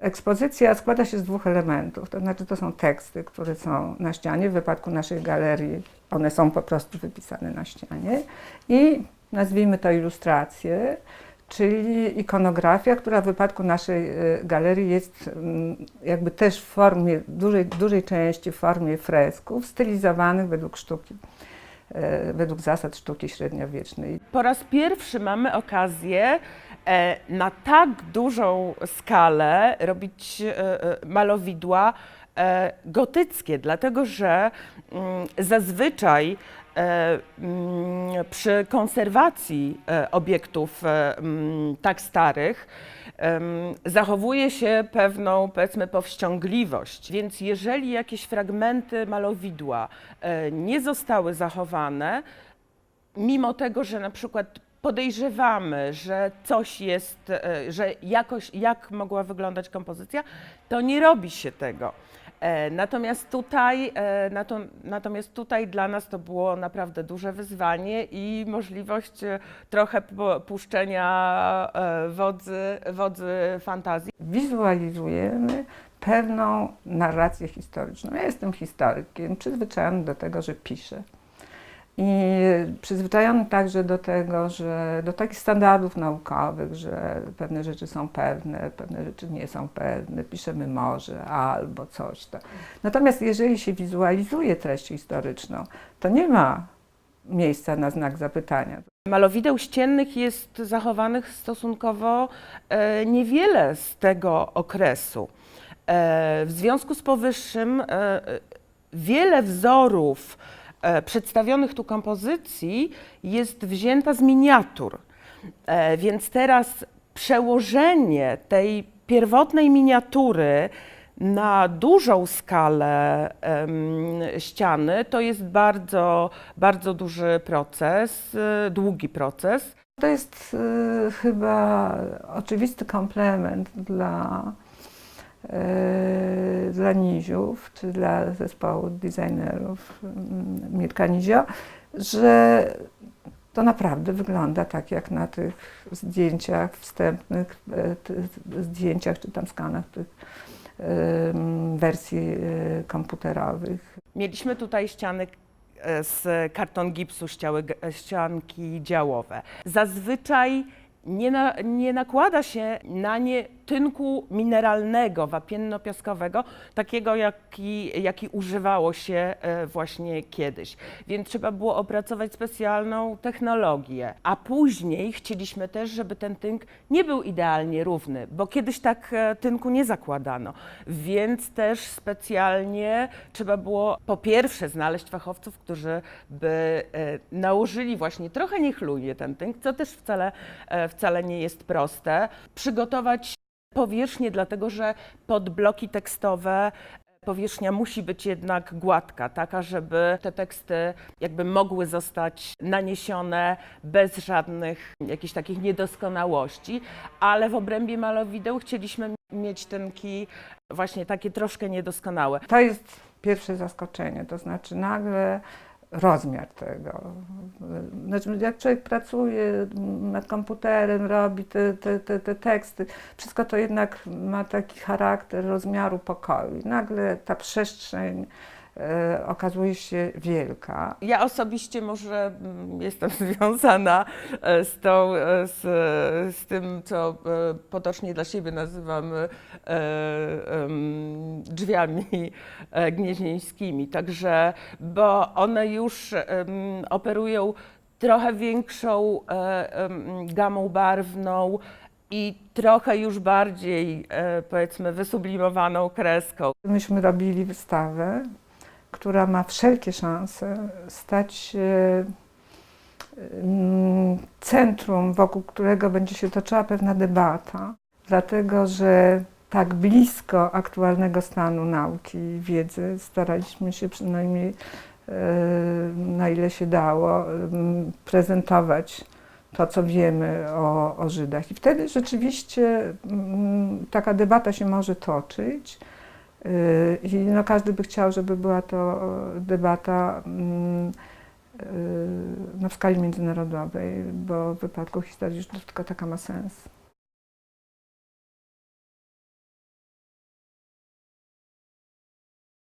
Ekspozycja składa się z dwóch elementów, to znaczy to są teksty, które są na ścianie, w wypadku naszej galerii one są po prostu wypisane na ścianie i nazwijmy to ilustracje, czyli ikonografia, która w wypadku naszej y, galerii jest mm, jakby też w formie, dużej, dużej części w formie fresków, stylizowanych według sztuki, według zasad sztuki średniowiecznej. Po raz pierwszy mamy okazję e, na tak dużą skalę robić e, e, malowidła e, gotyckie, dlatego że mm, zazwyczaj e, przy konserwacji e, obiektów e, mm, tak starych zachowuje się pewną, powiedzmy, powściągliwość. Więc jeżeli jakieś fragmenty malowidła e, nie zostały zachowane, mimo tego, że na przykład podejrzewamy, że coś jest, e, że jakoś, jak mogła wyglądać kompozycja, to nie robi się tego. E, Natomiast tutaj, e, nato- natomiast tutaj dla nas to było naprawdę duże wyzwanie i możliwość trochę puszczenia wodzy, wodzy fantazji. wizualizujemy pewną narrację historyczną. Ja jestem historykiem, przyzwyczajony do tego, że piszę. I przyzwyczajony także do tego, że do takich standardów naukowych, że pewne rzeczy są pewne, pewne rzeczy nie są pewne, piszemy może albo coś. Natomiast jeżeli się wizualizuje treść historyczną, to nie ma miejsca na znak zapytania. Malowideł ściennych jest zachowanych stosunkowo e, niewiele z tego okresu. E, w związku z powyższym e, wiele wzorów przedstawionych tu kompozycji jest wzięta z miniatur. E, więc teraz przełożenie tej pierwotnej miniatury na dużą skalę ściany to jest bardzo, bardzo duży proces, y, długi proces. To jest y, chyba oczywisty komplement dla, dla Niziów, czy dla zespołu designerów y, Mirka Nizio, że to naprawdę wygląda tak, jak na tych zdjęciach wstępnych, ty- zdjęciach czy tam skanach tych wersji y, komputerowych. Mieliśmy tutaj ściany e, z karton gipsu, ścianki działowe. Zazwyczaj nie, na, nie nakłada się na nie tynku mineralnego, wapienno-piaskowego, takiego jaki, jaki używało się e, właśnie kiedyś. Więc trzeba było opracować specjalną technologię. A później chcieliśmy też, żeby ten tynk nie był idealnie równy, bo kiedyś tak e, tynku nie zakładano. Więc też specjalnie trzeba było po pierwsze znaleźć fachowców, którzy by e, nałożyli właśnie trochę niechlujnie ten tynk, co też wcale, wcale nie jest proste. Przygotować powierzchnię, dlatego że pod bloki tekstowe powierzchnia musi być jednak gładka, taka, żeby te teksty jakby mogły zostać naniesione bez żadnych jakichś takich niedoskonałości, ale w obrębie malowideł chcieliśmy mieć tynki właśnie takie troszkę niedoskonałe. To jest pierwsze zaskoczenie, to znaczy nagle rozmiar tego. Znaczy, jak człowiek pracuje nad komputerem, robi te, te, te, te teksty, wszystko to jednak ma taki charakter rozmiaru pokoju. I nagle ta przestrzeń okazuje się wielka. Ja osobiście może mm, jestem związana e, z, tą, e, z, z tym, co e, potocznie dla siebie nazywamy e, em, drzwiami e, gnieźnieńskimi. Także, bo one już operują trochę większą e, gamą barwną i trochę już bardziej, e, powiedzmy, wysublimowaną kreską. Myśmy robili wystawę, która ma wszelkie szanse stać mm, centrum, wokół którego będzie się toczyła pewna debata, dlatego że tak blisko aktualnego stanu nauki i wiedzy staraliśmy się przynajmniej e, na ile się dało em, prezentować to, co wiemy o, o Żydach. I wtedy rzeczywiście mm, taka debata się może toczyć. Yy, I no, każdy by chciał, żeby była to e, debata mm, yy, no, w skali międzynarodowej, bo w wypadku historii już tylko taka ma sens.